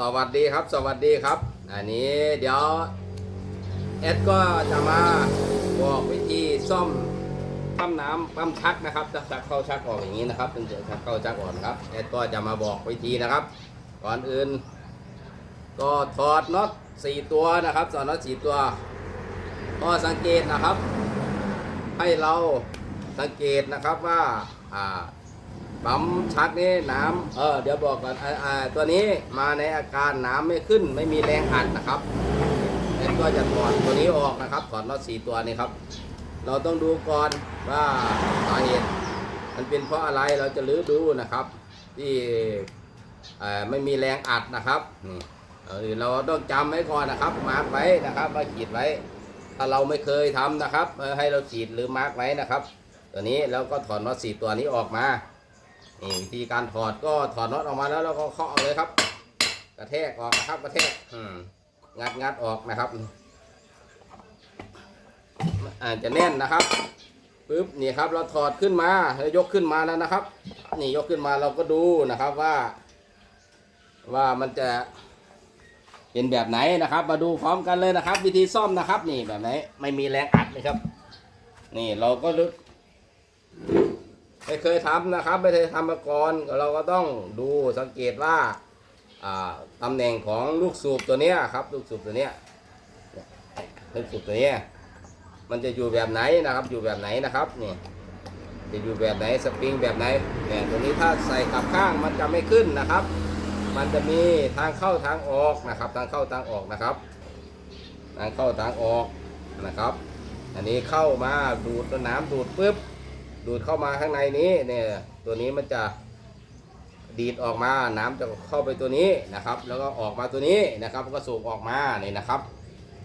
สวัสดีครับ สวัสดีครับ อันนี้เดี๋ยวแอดก็จะมาบอกวิธีซ่อมปั๊มน้ำปั๊มชักนะครับจะชักเข้าชักออกอย่างนี้นะครับเป็นจะชักเข้าชักออกครับแอดก็จะมาบอกวิธีนะครับ ก่อนอื่น ก็ถอดน็อตสี่ตัวนะครับถอดน็อตสี่ตัว ก็สังเกตนะครับ ให้เราสังเกตนะครับว่าอ่า ปั๊มชักนี่น้ำเออเดี๋ยวบอกก่อนอ่าอ่าตัวนี้มาในอาการน้ำไม่ขึ้น ไม่มีแรงอัดนะครับแล้วก็จะถอดตัวนี้ออกนะครับถอดน็อตสี่ตัวนี้ครับ เราต้องดูก่อนว่าสาเหตุมันเป็นเพราะอะไรเราจะลื้อดูนะครับ ที่ไม่มีแรงอัดนะครับนี่เราต้องจำไว้ก่อนนะครับ มาร์กไว้นะครับมาขีดไว้ ถ้าเราไม่เคยทำนะครับ ให้เราขีดหรือมาร์กไว้นะครับ ตัวนี้แล้วก็ถอดน็อตสี่ตัวนี้ออกมา นี่วิธีการถอดก็ถอดน็อตออกมาแล้วเราก็เคาะเลยครับ กระแทกออกนะครับกระแทกงัดงัดออกนะครับอาจจะแน่นนะครับปึ๊บนี่ครับเราถอดขึ้นมาแล้วยกขึ้นมาแล้วนะครับ นี่ยกขึ้นมาเราก็ดูนะครับว่า ว่ามันจะเป็นแบบไหนนะครับ มาดูพร้อมกันเลยนะครับ วิธีซ่อมนะครับ นี่แบบไหนไม่มีแรงอัดเลยครับ นี่เราก็ลึก ไม่เคยทำนะครับ ไม่เคยทำมาก่อนเราก็ต้องดูสังเกตว่าอ่าตำแหน่งของลูกสูบตัวเนี้ยครับ ลูกสูบตัวเนี้ยลูกสูบตัวเนี้ยมันจะอยู่แบบไหนนะครับ อยู่แบบไหนนะครับนี่จะอยู่แบบไหนสปริงแบบไหนเนี่ยตัวนี้ถ้าใส่กลับข้างมันจะไม่ขึ้นนะครับ มันจะมีทางเข้าทางออกนะครับ ทางเข้าทางออกนะครับ ทางเข้าทางออกนะครับ อันนี้เข้ามาดูดน้ำดูดปุ๊บ ดูดเข้ามาข้างในนี้เนี่ยตัวนี้มันจะดีดออกมาน้ำจะเข้าไปตัวนี้นะครับ แล้วก็ออกมาตัวนี้นะครับ ก็สูบออกมานี่นะครับ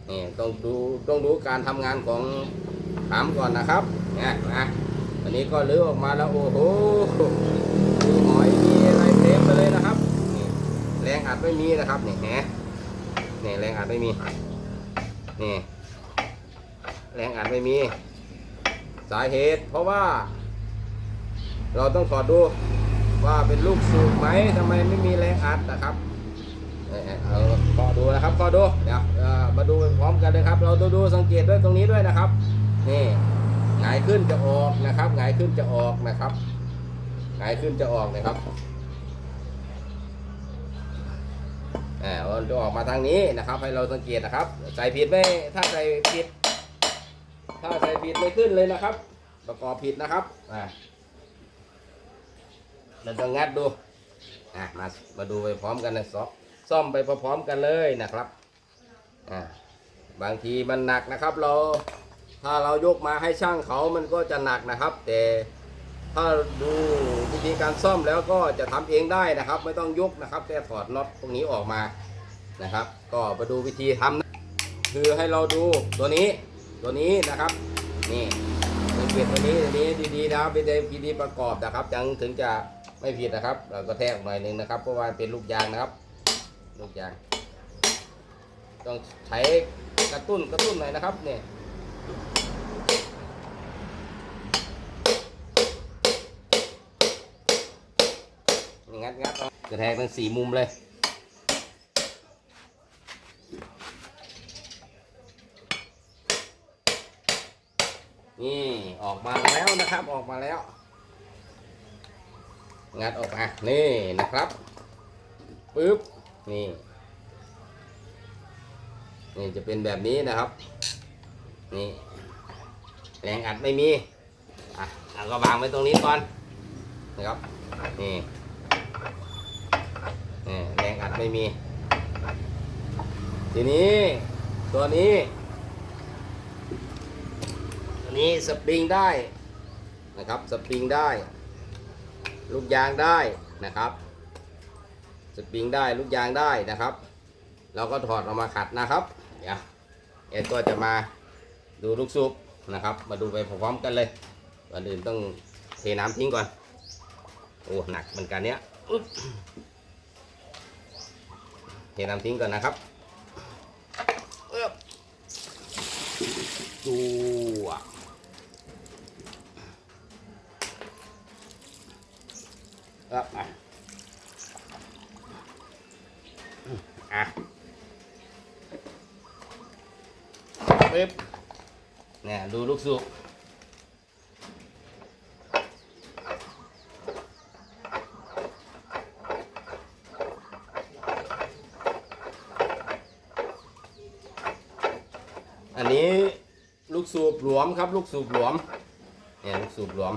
นี่ต้องดูต้องดูการทำงานของถามก่อนนะครับนะนะวันนี้ก็ลื้อออกมาแล้วโอ้โหมีหอยมีอะไรเต็มไปเลยนะครับนี่แรงอัดไม่มีนะครับนี่แหมนี่แรงอัดไม่มีนี่แรงอัดไม่มี สาเหตุ เพราะว่า เราต้องถอดดูว่าเป็นลูกสูบไหมทำไมไม่มีแรงอัดนะครับเออเอาขอดูนะครับขอดูเดี๋ยวมาดูพร้อมกันเลยครับ เราดูดูสังเกตด้วยตรงนี้ด้วยนะครับ นี่หงายขึ้นจะออกนะครับหงายขึ้นจะออกนะครับหงายขึ้นจะออกนะครับอ่ามันจะออกมาทางนี้นะครับ ให้เราสังเกตนะครับ ใส่ผิดไหมถ้าใส่ผิด ถ้าใส่ผิดไม่ขึ้นเลยนะครับ ประกอบผิดนะครับอ่าเราจะงัดดูอะมามาดูไปพร้อมกันนะซ่อมซ่อมไปพร้อมกันเลยนะครับอ่าบางทีมันหนักนะครับ เราถ้าเรายกมาให้ช่างเขามันก็จะหนักนะครับ แต่ถ้าดูวิธีการซ่อมแล้วก็จะทำเองได้นะครับ ไม่ต้องยกนะครับแค่ถอดน็อตตรงนี้ออกมานะครับ ก็มาดูวิธีทำนะคือให้เราดูตัวนี้ ตัวนี้นะครับนี่สังเกตตัวนี้ตัวนี้ดีๆนะครับเป็นวิธีประกอบนะครับจังถึงจะไม่ผิดนะครับเราก็แทกหน่อยหนึ่งนะครับเพราะว่าเป็นลูกยางนะครับ ลูกยาง ต้องใช้กระตุ้นกระตุ้นหน่อยนะครับเนี่ยงัดงัดกระแทกทั้งสี่มุมเลย นี่ออกมาแล้ว นะครับออกมาแล้ว งัดออกมา นี่นะครับปึ๊บนี่ นี่จะเป็นแบบนี้นะครับ นี่ แรงอัดไม่มี อะเราก็วางไว้ตรงนี้ก่อนนะครับ นี่นี่แรงอัดไม่มี ทีนี้ตัวนี้อันนี้สปริงได้ นะครับสปริงได้ ลูกยางได้นะครับสปริงได้ลูกยางได้นะครับ เราก็ถอดออกมาขัดนะครับเดี๋ยวเอ็ดก็จะมาดูลูกสูบนะครับ มาดูไปพร้อมๆกันเลยก่อนอื่นต้องเทน้ำทิ้งก่อนโอ้หนักเหมือนกันเนี้ยเทน้ำทิ้งก่อนนะครับเอ๊บดูอะ ครับอะ อะปึ๊บเนี่ยดูลูกสูบ อันนี้ลูกสูบหลวมครับ ลูกสูบหลวมเนี่ยลูกสูบหลวม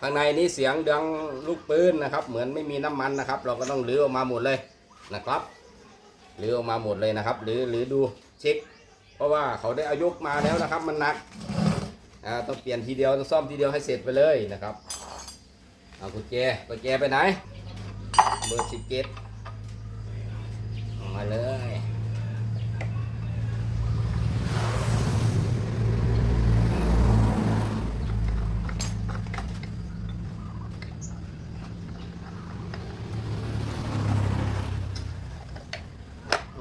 ข้างในนี้เสียงดังลูกปืนนะครับ เหมือนไม่มีน้ำมันนะครับ เราก็ต้องรื้อออกมาหมดเลยนะครับรื้อออกมาหมดเลยนะครับหรือหรือดูเช็ค เพราะว่าเขาได้อายุมาแล้วนะครับ มันหนักอ่าต้องเปลี่ยนทีเดียวต้องซ่อมทีเดียวให้เสร็จไปเลยนะครับเอากุญแจกุญแจไปไหนเบอร์สิบเจ็ดมาเลย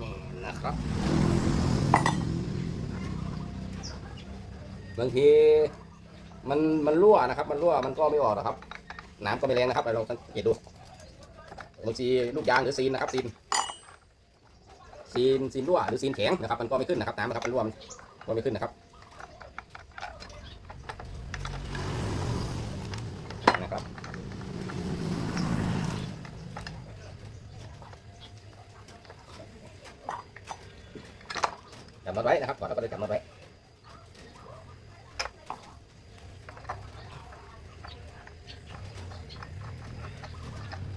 นี่นะครับ บางทีมันมันรั่วนะครับ มันรั่วมันก็ไม่ออกนะครับน้ำก็ไม่แรงนะครับเราลองสังเกตดูบางทีลูกยางหรือซีนนะครับซีนซีนซีนรั่วหรือซีนแข็งนะครับ มันก็ไม่ขึ้นนะครับน้ำนะครับมันรั่วมันก็ไม่ขึ้นนะครับนะครับจับมาไว้นะครับก่อนแล้วก็เลยจับมาไว้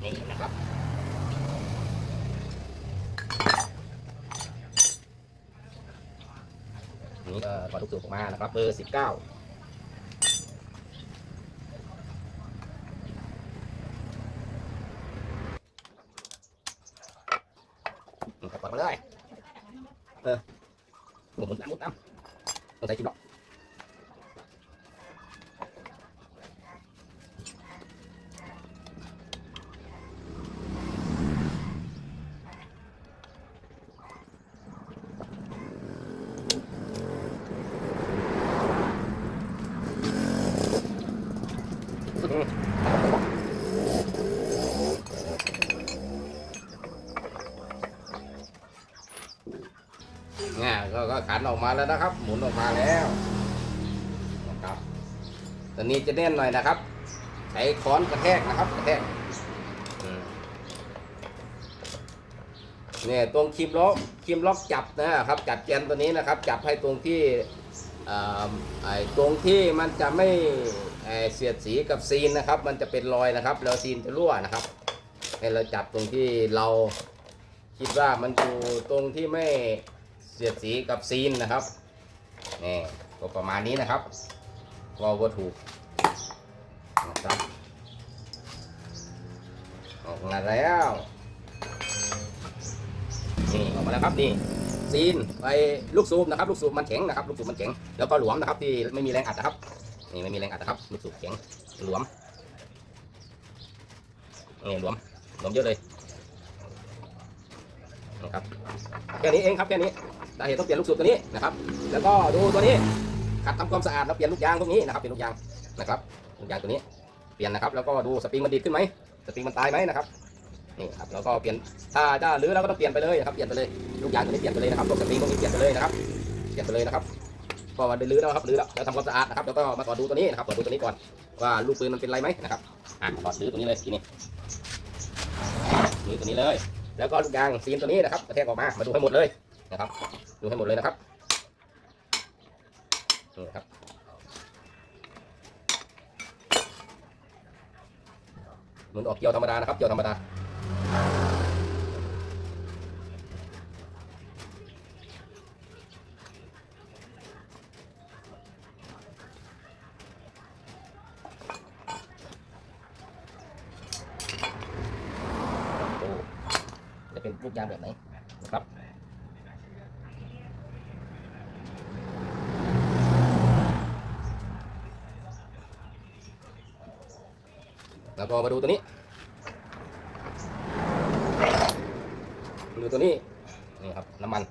นี่นะครับ นี่ก็ถอดลูกสูบออกมา นะครับเบอร์สิบเก้านี่ครับถอดมาเลยเออหมุนน้ำหมุนน้ำต้องใส่กินดอก เนี่ยก็ก็ ขันออกมาแล้วนะครับ หมุนออกมาแล้วนะครับตอนนี้จะแน่นหน่อยนะครับ ใช้ค้อนกระแทกนะครับ กระแทกเนี่ยตรงคีมล็อกคีมล็อกจับนะครับจับแกนตัวนี้นะครับ จับให้ตรงที่ไอ้ตรงที่มันจะไม่เสียดสีกับซีนนะครับ มันจะเป็นรอยนะครับ แล้วซีนจะรั่วนะครับ ให้เราจับตรงที่เราคิดว่ามันอยู่ตรงที่ไม่ เสียดสีกับซีนนะครับนี่ก็ประมาณนี้นะครับก็วัตถุนะครับออกมาแล้วนี่ออกมาแล้วครับนี่ซีนไปลูกสูบนะครับ ลูกสูบมันแข็งนะครับ ลูกสูบมันแข็งแล้วก็หลวมนะครับ ที่ไม่มีแรงอัดนะครับนี่ไม่มีแรงอัดนะครับ ลูกสูบแข็งหลวมนี่หลวมหลวมเยอะเลย ครับแค่นี้เองครับแค่นี้สาเหตุต้องเปลี่ยนลูกสูบตัวนี้นะครับ แล้วก็ดูตัวนี้ขัดทำความสะอาดแล้วเปลี่ยนลูกยางพวกนี้นะครับเปลี่ยนลูกยางนะครับลูกยางตัวนี้เปลี่ยนนะครับ แล้วก็ดูสปริงมันดีดขึ้นไหมสปริงมันตายไหมนะครับนี่ครับแล้วก็เปลี่ยนถ้าจะรื้อเราก็ต้องเปลี่ยนไปเลยนะครับเปลี่ยนไปเลยลูกยางตัวนี้เปลี่ยนไปเลยนะครับพวกสปริงพวกนี้เปลี่ยนไปเลยนะครับเปลี่ยนไปเลยนะครับก็มารื้อแล้วครับรื้อแล้วแล้วทำความสะอาดนะครับแล้วก็มาตรวจดูตัวนี้นะครับตรวจดูตัวนี้ก่อนว่าลูกปืนมันเป็นไรไหมนะครับอะตรวจรื้อตัวนี้เลยทีนี้รื้อตัวนี้เลย แล้วก็ลูกยางซีนตัวนี้นะครับกระแทกออกมา มาดูให้หมดเลยนะครับ ดูให้หมดเลยนะครับนี่ครับหมุนออกเกี่ยวธรรมดานะครับ เกี่ยวธรรมดา ดู จะเป็นลูกยางแบบไหนนะครับแล้วก็มาดูตัวนี้มาดูตัวนี้ นี่ครับ น้ำมัน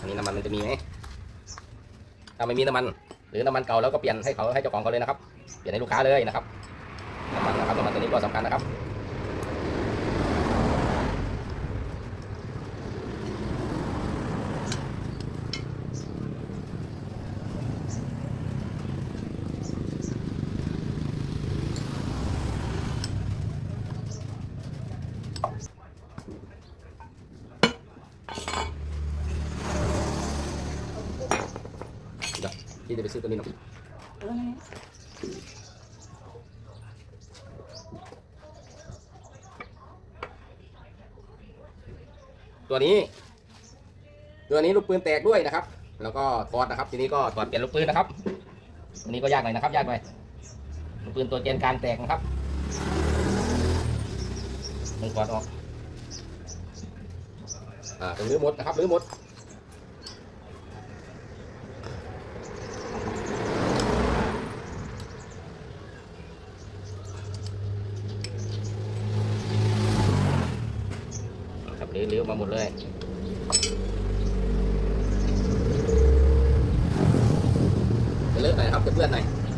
อันนี้น้ำมันมันจะมีไหมถ้าไม่มีน้ำมัน รือน้ำมันเก่าแล้วก็เปลี่ยนให้เขาให้เจ้าของเขาเลยนะครับ เปลี่ยนให้ลูกค้าเลยนะครับน้ำมันนะครับน้ำมันตัวนี้ก็สำคัญนะครับ เดี๋ยวพี่จะไป ซื้อตัวนี้หน่อยเออนั่นแหละตัวนี้ ตัวนี้ลูกปืนแตกด้วยนะครับ แล้วก็ถอดนะครับ ทีนี้ก็ถอดเปลี่ยนลูกปืนนะครับตัวนี้ก็ยากหน่อยนะครับ ยากหน่อยลูกปืนตัวเจนการแตกนะครับต้องถอดออกอ่าตรงนี้หมดนะครับหรือหมด ครับเลี้ยวๆมาหมดเลย จะเลอะหน่อยนะครับเพื่อนหน่อย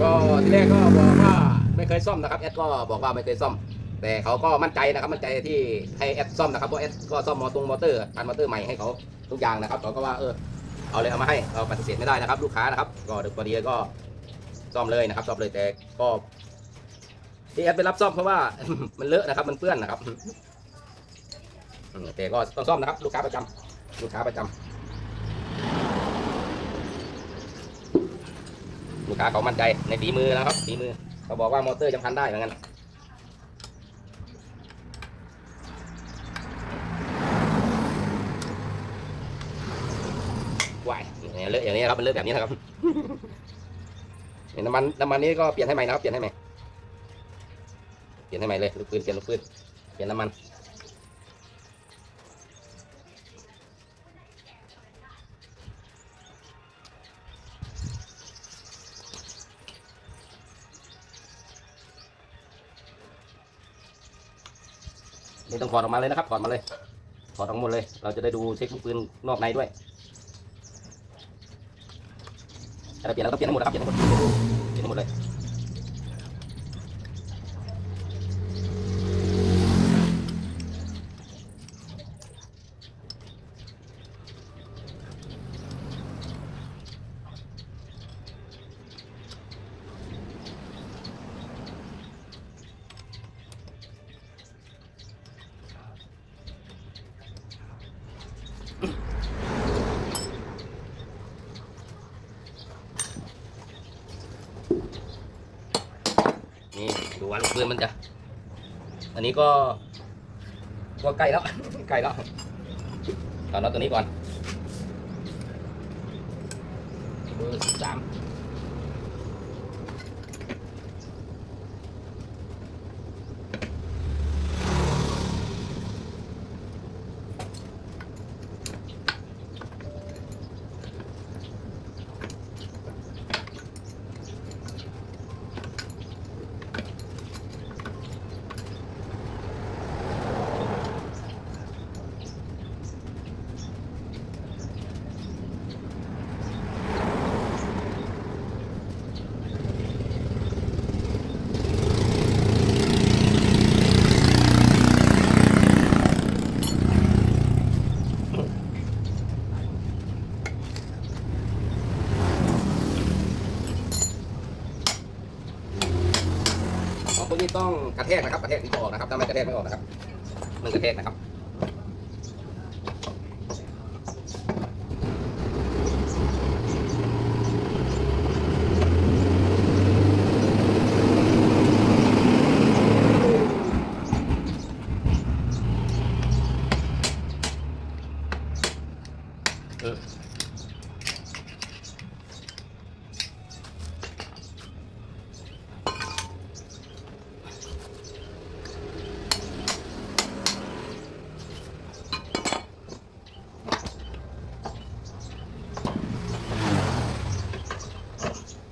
ก็ที่แรกก็บอกว่าไม่เคยซ่อมนะครับแอดก็บอกว่าไม่เคยซ่อม แต่เขาก็มั่นใจนะครับมั่นใจที่ให้แอดซ่อมนะครับเพราะแอดก็ซ่อมมอตรงมอเตอร์การมอเตอร์ใหม่ให้เขาทุกอย่างนะครับเขาก็ว่าเออเอาเลยเอามาให้เราปฏิเสธไม่ได้นะครับ ลูกค้านะครับ ก็เดี๋ยวพอดีก็ซ่อมเลยนะครับซ่อมเลยแต่ก็ที่แอดไปรับซ่อมเพราะว่ามันเลอะนะครับมันเปื้อนนะครับ แต่ก็ต้องซ่อมนะครับ ลูกค้าประจำลูกค้าประจำลูกค้าเขามั่นใจในฝีมือนะครับฝีมือเขาบอกว่ามอเตอร์ยังพันได้เหมือนกันวายเนี่ยเลอะอย่างนี้ครับมันเลอะแบบนี้นะครับน้ำมันน้ำมันนี้ก็เปลี่ยนให้ใหม่นะครับเปลี่ยนให้ใหม่เปลี่ยนให้ใหม่เลยลูกปืนเปลี่ยนลูกปืนเปลี่ยนน้ำมัน นี่ต้องถอดออกมาเลยนะครับถอดมาเลยถอดออกหมดเลย เราจะได้ดูเช็คลูกปืนนอกในด้วยเราเปลี่ยนแล้วก็เปลี่ยนให้หมดครับเปลี่ยนให้หมดเปลี่ยนให้หมดเลย หัว่าลูกปืนมันจะ อันนี้ก็ ก็ใกล้แล้วใกล้แล้วตอนน็อตตัวนี้ก่อนเบอร์สาม ต้องกระแทกนะครับกระแทกที่จะออกนะครับถ้าไม่กระแทกไม่ออกนะครับมือกระแทกนะครับ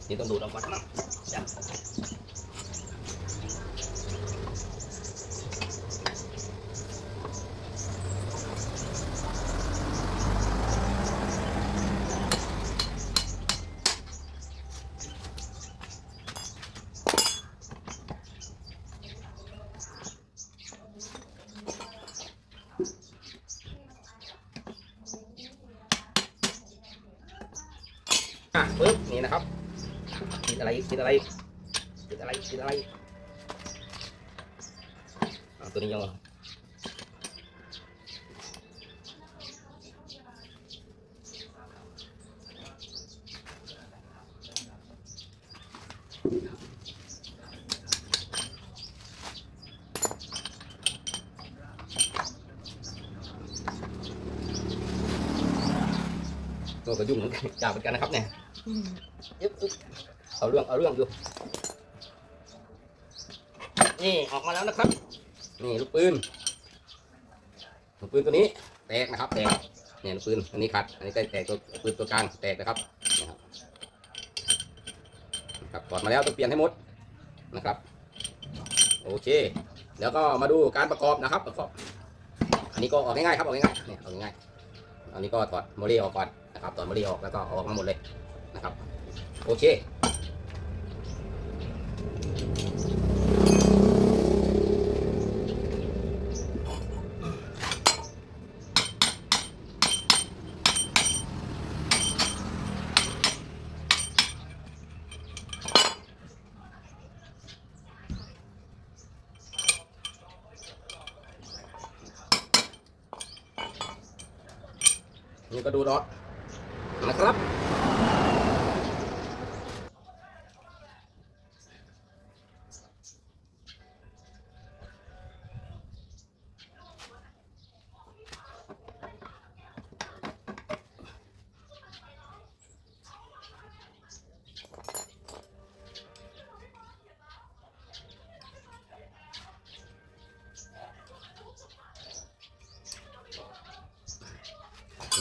นี่ต้องดูดออกก่อนนะจ้ะ อะปึ๊บนี่นะครับ ติดอะไรอีกติดอะไรอีกติดอะไรอีกติ เอาเรื่องเอาเรื่องอยู่นี่ออกมาแล้วนะครับ นี่ลูกปืนลูกปืนตัวนี้แตกนะครับ แตกเนี่ยลูกปืนอันนี้ขัดอันนี้ก็แตกตัวปืนตัวกลางแตกนะครับนะครับครับถอดมาแล้วต้องเปลี่ยนให้หมดนะครับ โอเค แล้วก็มาดูการประกอบนะครับประกอบ อันนี้ก็ออกง่ายๆครับออกง่ายๆเนี่ยออกง่ายๆอันนี้ก็ถอดโมเลออกก่อนนะครับถอดโมเลออกแล้วก็เอาออกมาหมดเลยนะครับ โอเค นี่ก็ดูดอตนะครับ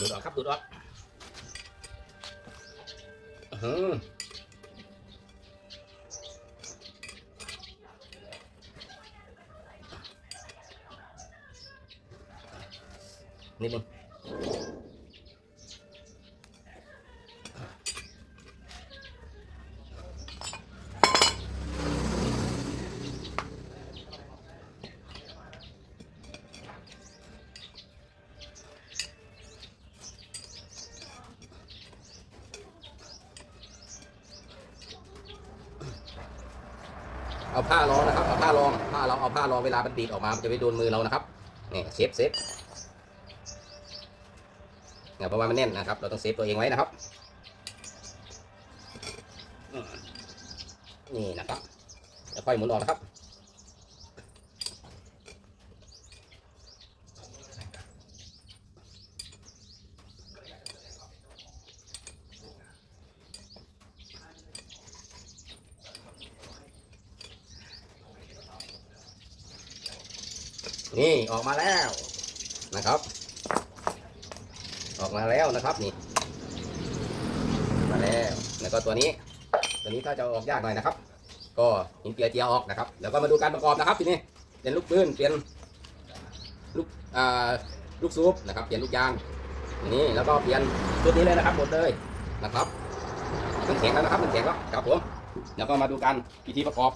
ดูดออกครับดูดออกอื้อหือนิดนึง เอาผ้ารองนะครับ เอาผ้ารองผ้าเราเอาผ้ารองเวลามันดีดออกมามันจะไม่โดนมือเรานะครับนี่เซฟเซฟเนี่ยเพราะว่ามันแน่นนะครับ เราต้องเซฟตัวเองไว้นะครับนี่นะครับแล้วค่อยหมุนออกนะครับ นี่ออกมาแล้วนะครับ ออกมาแล้วนะครับนี่ มาแล้วแล้วก็ตัวนี้ ตัวนี้ก็จะออกยากหน่อยนะครับ ก็หินเจียเจียออกนะครับแล้วก็มาดูการประกอบนะครับทีนี้เปลี่นลูกปืนเปลี่ยนลูกอ่าลูกซูปนะครับเปลี่ยนลูกยางนี้แล้วก็เปลี่ยนชุดนี้เลยนะครับหมดเลยนะครับมันแข็งแล้วนะครับมันแข็งแล้วครับผมแล้วก็มาดูการพิธีประกอบ